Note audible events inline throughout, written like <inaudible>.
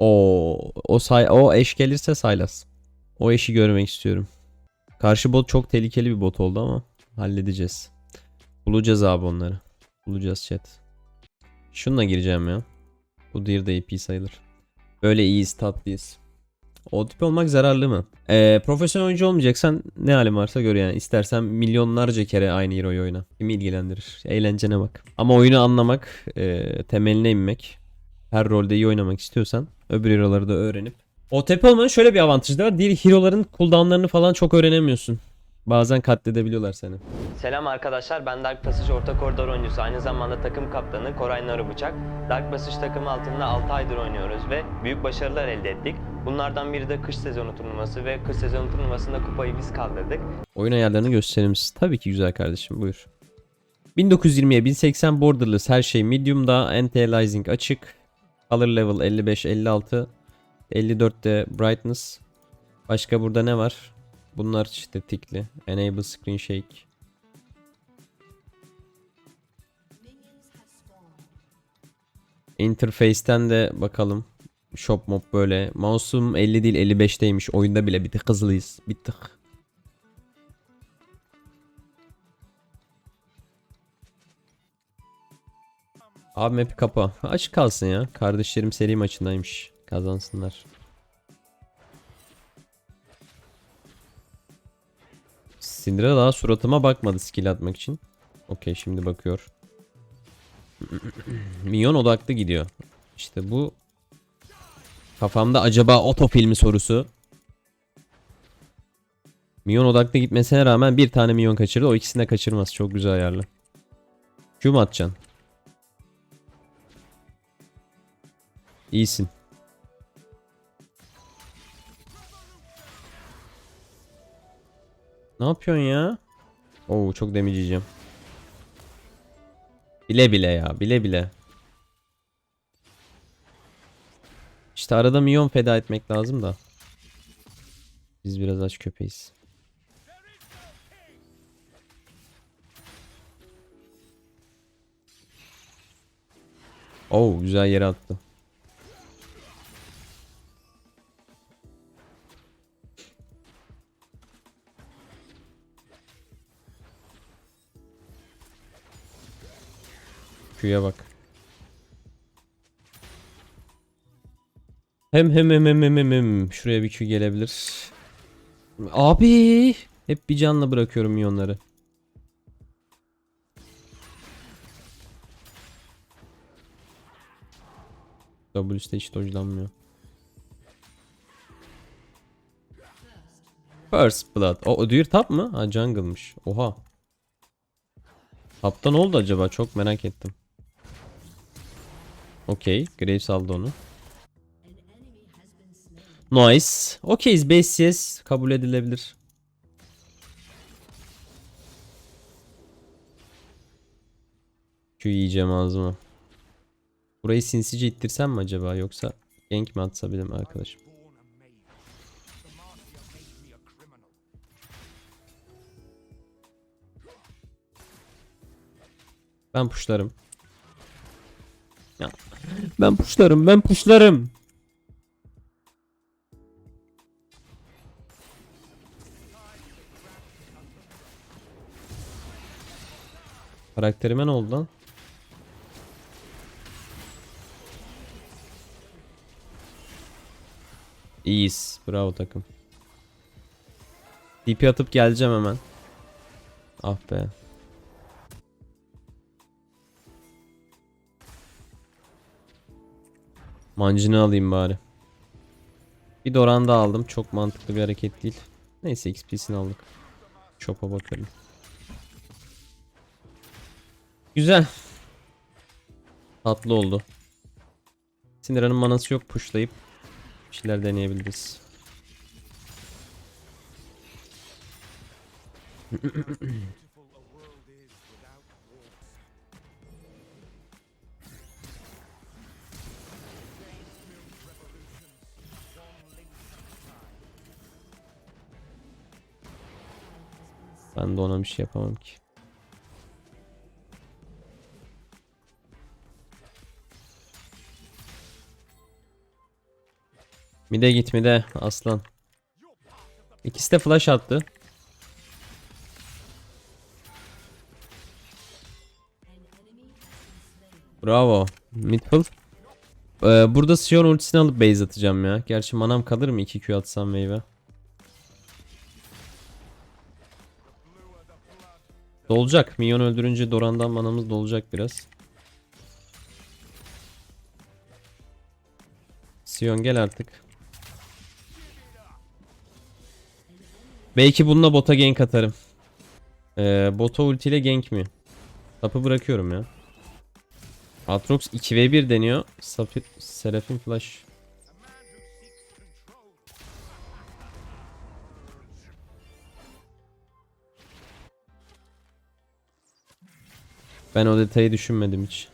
O o say o eş gelirse Saylas. O eşi görmek istiyorum. Karşı bot çok tehlikeli bir bot oldu ama halledeceğiz. Bulacağız abi onları. Bulacağız chat. Şununla gireceğim ya. Bu Deer de AP sayılır. Böyle iyiyiz tatlıyız. O tip olmak zararlı mı? Ee, profesyonel oyuncu olmayacaksan ne halin varsa gör yani. İstersen milyonlarca kere aynı hero'yu oyna. Kimi ilgilendirir? Eğlencene bak. Ama oyunu anlamak, e, temeline inmek, her rolde iyi oynamak istiyorsan öbür hero'ları da öğrenip. OTP olmanın şöyle bir avantajı da var. Diğer hero'ların cooldown'larını falan çok öğrenemiyorsun. Bazen katledebiliyorlar seni. Selam arkadaşlar ben Dark Passage orta koridor oyuncusu aynı zamanda takım kaptanı Koray Narıbıçak. Dark Passage takımı altında 6 aydır oynuyoruz ve büyük başarılar elde ettik. Bunlardan biri de kış sezonu turnuvası ve kış sezonu turnuvasında kupayı biz kaldırdık. Oyun ayarlarını gösterir misin? Tabii ki güzel kardeşim buyur. 1920'ye 1080 borderless her şey medium'da anti-aliasing açık. Color level 55 56 54 de brightness. Başka burada ne var? Bunlar işte tikli. Enable screen shake. Interface'ten de bakalım. Shop mob böyle. Mouse'um 50 değil 55'teymiş. Oyunda bile bir tık hızlıyız. Bir tık. Abi map'i kapa. Açık kalsın ya. Kardeşlerim seri maçındaymış. Kazansınlar. Syndra daha suratıma bakmadı skill atmak için. Okey şimdi bakıyor. <clears throat> Minyon odaklı gidiyor. İşte bu kafamda acaba otofilmi sorusu. Minyon odaklı gitmesine rağmen bir tane minyon kaçırdı. O ikisini de kaçırmaz. Çok güzel ayarlı. Q mu atacaksın? İyisin. Ne yapıyorsun ya? Oo çok damage yiyeceğim. Bile bile ya bile bile. İşte arada milyon feda etmek lazım da. Biz biraz aç köpeğiz. Oo güzel yere attı. Q'ya bak. Hem hem hem hem hem hem hem. Şuraya bir Q gelebilir. Abi hep bir canla bırakıyorum milyonları. W'ste hiç dojlanmıyor. First Blood. O, o tap mı? Ha jungle'mış. Oha. Tapta ne oldu acaba? Çok merak ettim. Okey. Graves aldı onu. Nice. Okeyiz. 5 CS kabul edilebilir. Q yiyeceğim ağzıma. Burayı sinsice ittirsem mi acaba yoksa gank mi atsa bile mi arkadaşım? Ben puşlarım. Ya, ben puşlarım, ben puşlarım. Karakterime ne oldu lan? İyiyiz. Bravo takım. DP atıp geleceğim hemen. Ah be. Mancını alayım bari. Bir Doran da aldım. Çok mantıklı bir hareket değil. Neyse XP'sini aldık. Shop'a bakalım. Güzel. Tatlı oldu. Syndra'nın manası yok pushlayıp bir şeyler deneyebiliriz. Ben de ona bir şey yapamam ki. Mide git mide aslan. İkisi de flash attı. Bravo. Midfield. Ee, burada Sion ultisini alıp base atacağım ya. Gerçi manam kalır mı 2Q atsam meyve? Dolacak. Minyon öldürünce Doran'dan manamız dolacak biraz. Sion gel artık. Belki bununla bota gank atarım. Ee, bota ultiyle gank mi? Tapı bırakıyorum ya. Atrox 2v1 deniyor. Sapir, Seraphim Flash. Ben o detayı düşünmedim hiç.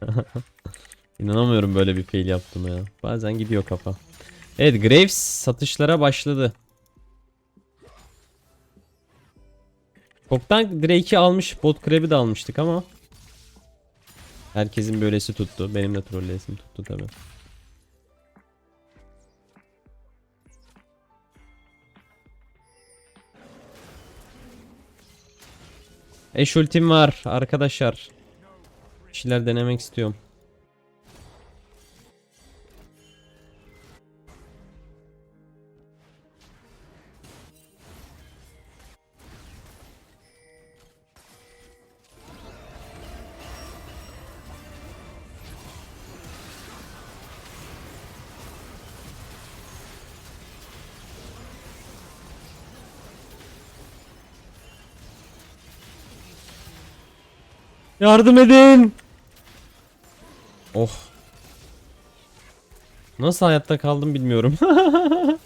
<laughs> İnanamıyorum böyle bir fail yaptım ya. Bazen gidiyor kafa. Evet Graves satışlara başladı. Çoktan Drake'i almış, bot crab'i de almıştık ama Herkesin böylesi tuttu. Benim de trollesim tuttu tabi. Eş ultim var arkadaşlar. Bir şeyler denemek istiyorum. Yardım edin. Oh. Nasıl hayatta kaldım bilmiyorum. <laughs>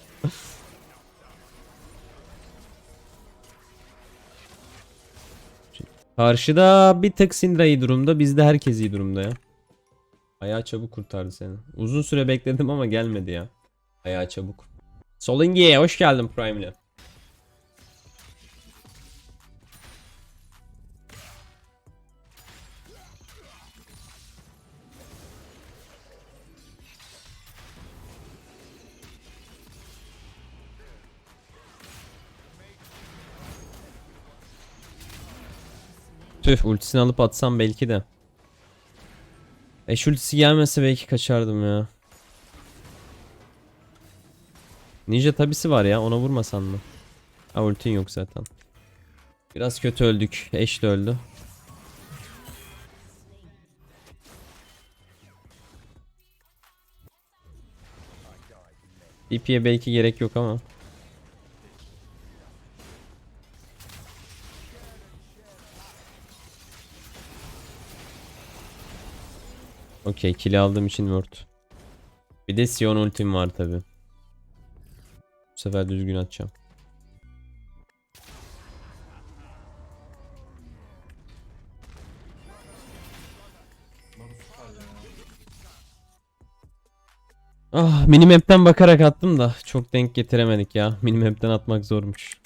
Karşıda bir tek Syndra iyi durumda. Bizde herkes iyi durumda ya. Ayağı çabuk kurtardı seni. Uzun süre bekledim ama gelmedi ya. Ayağı çabuk. Solingi'ye hoş geldin Prime'le. Tüh ultisini alıp atsam belki de. Eş ultisi gelmese belki kaçardım ya. Ninja tabisi var ya ona vurmasan mı? Ha ultin yok zaten. Biraz kötü öldük. Eş de öldü. DP'ye belki gerek yok ama. Okey kill aldığım için word. Bir de Sion ultim var tabi. Bu sefer düzgün atacağım. Ah minimap'ten bakarak attım da çok denk getiremedik ya. Minimap'ten atmak zormuş.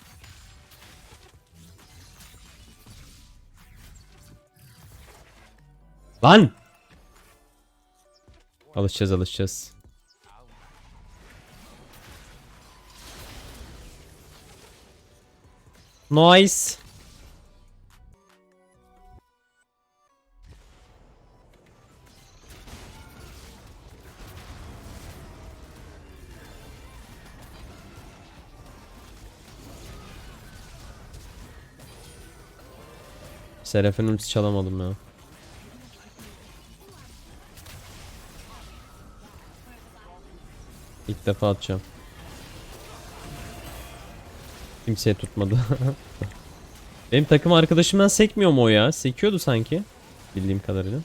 Lan! Alışacağız alışacağız. Nice. Serafin ulti çalamadım ya. İlk defa atacağım. Kimseye tutmadı. <laughs> Benim takım arkadaşımdan sekmiyor mu o ya? Sekiyordu sanki. Bildiğim kadarıyla.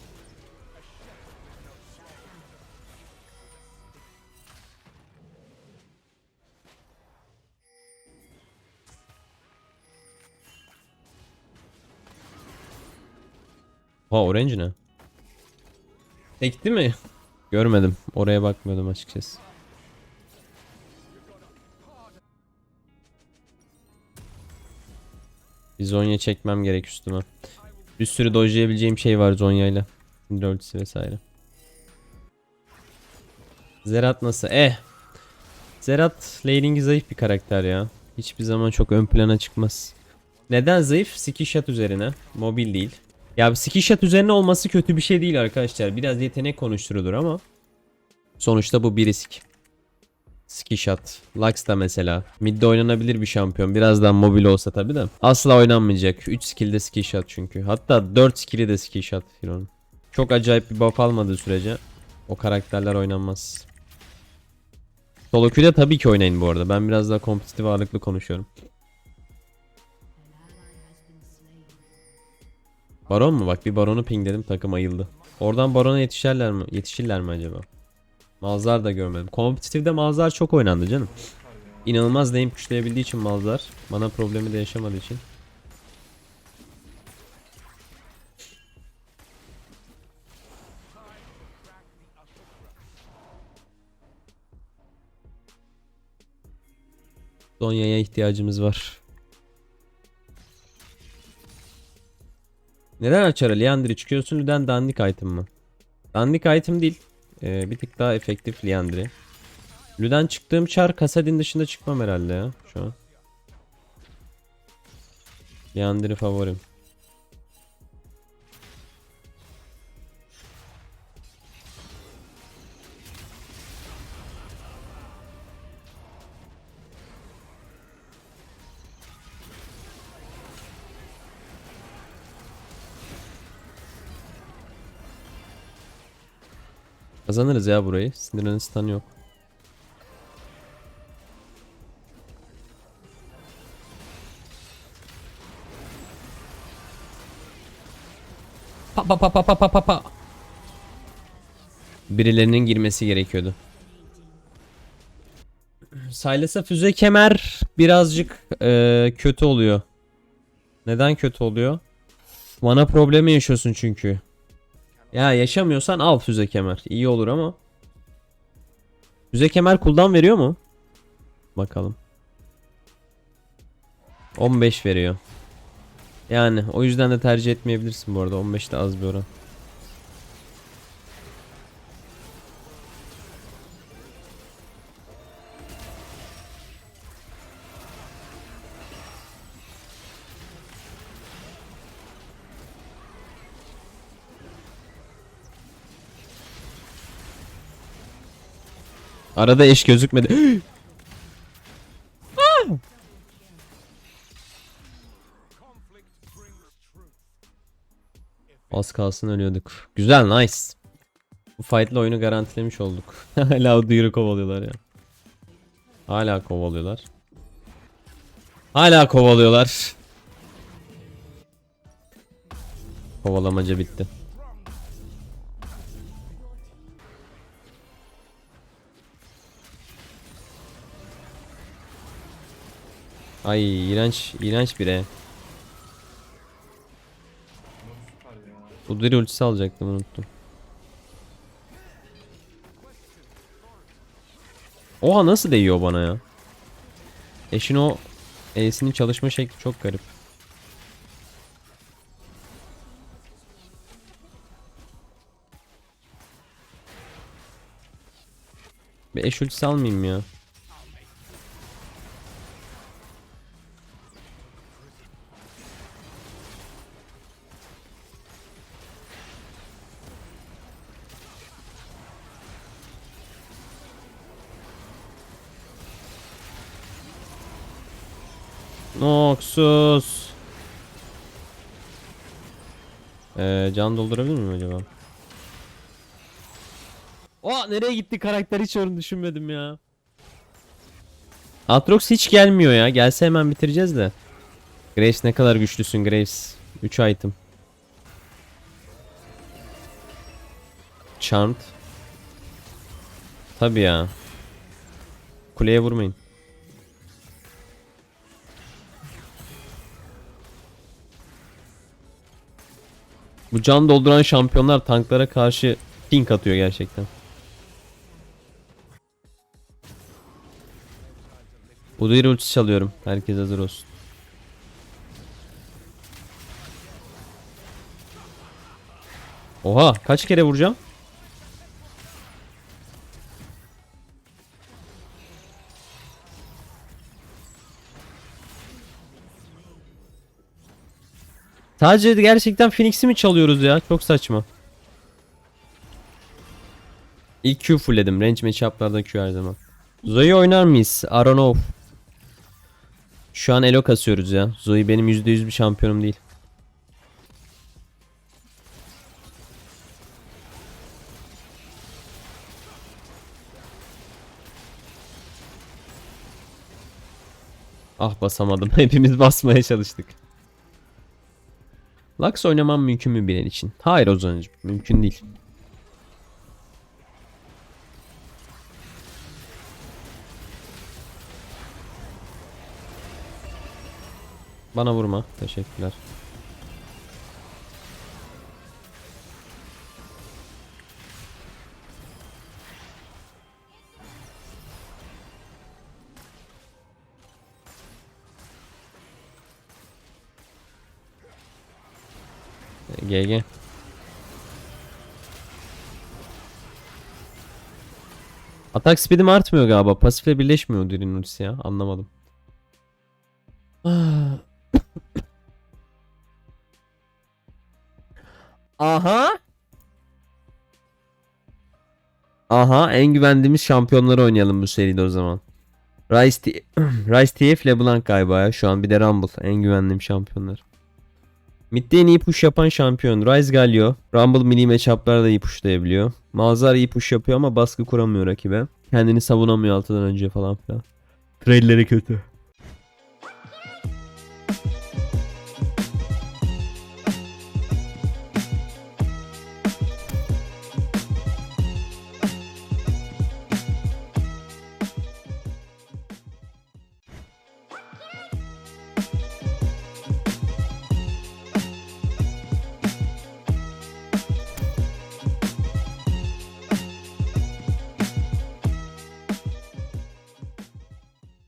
Ha orange ne? Sekti mi? Görmedim. Oraya bakmıyordum açıkçası. Bir Zonya çekmem gerek üstüme. Bir sürü dojlayabileceğim şey var Zonya'yla. Syndra ultisi vesaire. Zerat nasıl? Eh. Zerat laning'i zayıf bir karakter ya. Hiçbir zaman çok ön plana çıkmaz. Neden zayıf? Skill shot üzerine. Mobil değil. Ya skill shot üzerine olması kötü bir şey değil arkadaşlar. Biraz yetenek konuşturulur ama. Sonuçta bu bir risk. Skill shot. Lux da mesela. Midde oynanabilir bir şampiyon. Birazdan mobil olsa tabi de. Asla oynanmayacak. 3 skill'de skill shot çünkü. Hatta 4 skill'i de skill shot Hero'nun. Çok acayip bir buff almadığı sürece o karakterler oynanmaz. Solo queue'de tabii ki oynayın bu arada. Ben biraz daha kompetitif ağırlıklı konuşuyorum. Baron mu? Bak bir baronu pingledim takım ayıldı. Oradan barona yetişirler mi? Yetişirler mi acaba? Malzar da görmedim. Kompetitifde Malzar çok oynandı canım. İnanılmaz name güçleyebildiği için Malzar. Bana problemi de yaşamadığı için. Zonya'ya ihtiyacımız var. Neden açar Liandry çıkıyorsun? Neden dandik item mı? Dandik item değil. Ee, bir tık daha efektif Liandry. Lüden çıktığım çar Kasadin dışında çıkmam herhalde ya şu an. Liandry favorim. Kazanırız ya burayı. Sinir'in stun yok. Pa pa pa pa pa pa pa pa. Birilerinin girmesi gerekiyordu. Silas'a füze kemer birazcık eee, kötü oluyor. Neden kötü oluyor? Mana problemi yaşıyorsun çünkü. Ya yaşamıyorsan al füze kemer. İyi olur ama. Füze kemer cooldown veriyor mu? Bakalım. 15 veriyor. Yani o yüzden de tercih etmeyebilirsin bu arada. 15 de az bir oran. Arada eş gözükmedi. <gasps> Az kalsın ölüyorduk. Güzel nice. Bu fight'la oyunu garantilemiş olduk. <laughs> Hala duyuru kovalıyorlar ya. Hala kovalıyorlar. Hala kovalıyorlar. Kovalamaca bitti. Ay iğrenç iğrenç biri. Udiri ultisi alacaktım unuttum. Oha nasıl değiyor bana ya? Eşin o E'sinin çalışma şekli çok garip. Bir eş ultisi almayayım ya. Noxus. Ee, can doldurabilir miyim acaba? O nereye gitti karakter hiç onu düşünmedim ya. Atrox hiç gelmiyor ya. Gelse hemen bitireceğiz de. Graves ne kadar güçlüsün Graves. 3 item. Charmed. Tabi ya. Kuleye vurmayın. Bu can dolduran şampiyonlar tanklara karşı pink atıyor gerçekten. Udyr ultisi çalıyorum. Herkes hazır olsun. Oha kaç kere vuracağım? Sadece gerçekten Phoenix'i mi çalıyoruz ya? Çok saçma. İlk Q fullledim. Range matchup'larda Q her zaman. Zoe oynar mıyız? Know. Şu an elo kasıyoruz ya. Zoe benim %100 bir şampiyonum değil. Ah basamadım. <laughs> Hepimiz basmaya çalıştık. Lux oynamam mümkün mü bilen için? Hayır Ozan'cığım. Mümkün değil. Bana vurma. Teşekkürler. GG. Atak speed'im artmıyor galiba. Pasifle birleşmiyor ultisi ya. Anlamadım. Aha. Aha en güvendiğimiz şampiyonları oynayalım bu seride o zaman. Rice, T <clears throat> Rice TF LeBlanc galiba ya şu an bir de Rumble en güvendiğim şampiyonlar. Mid'de en iyi push yapan şampiyon Ryze Galio. Rumble mini matchup'larda iyi pushlayabiliyor. Malzar iyi push yapıyor ama baskı kuramıyor rakibe. Kendini savunamıyor altıdan önce falan filan. Trade'leri kötü.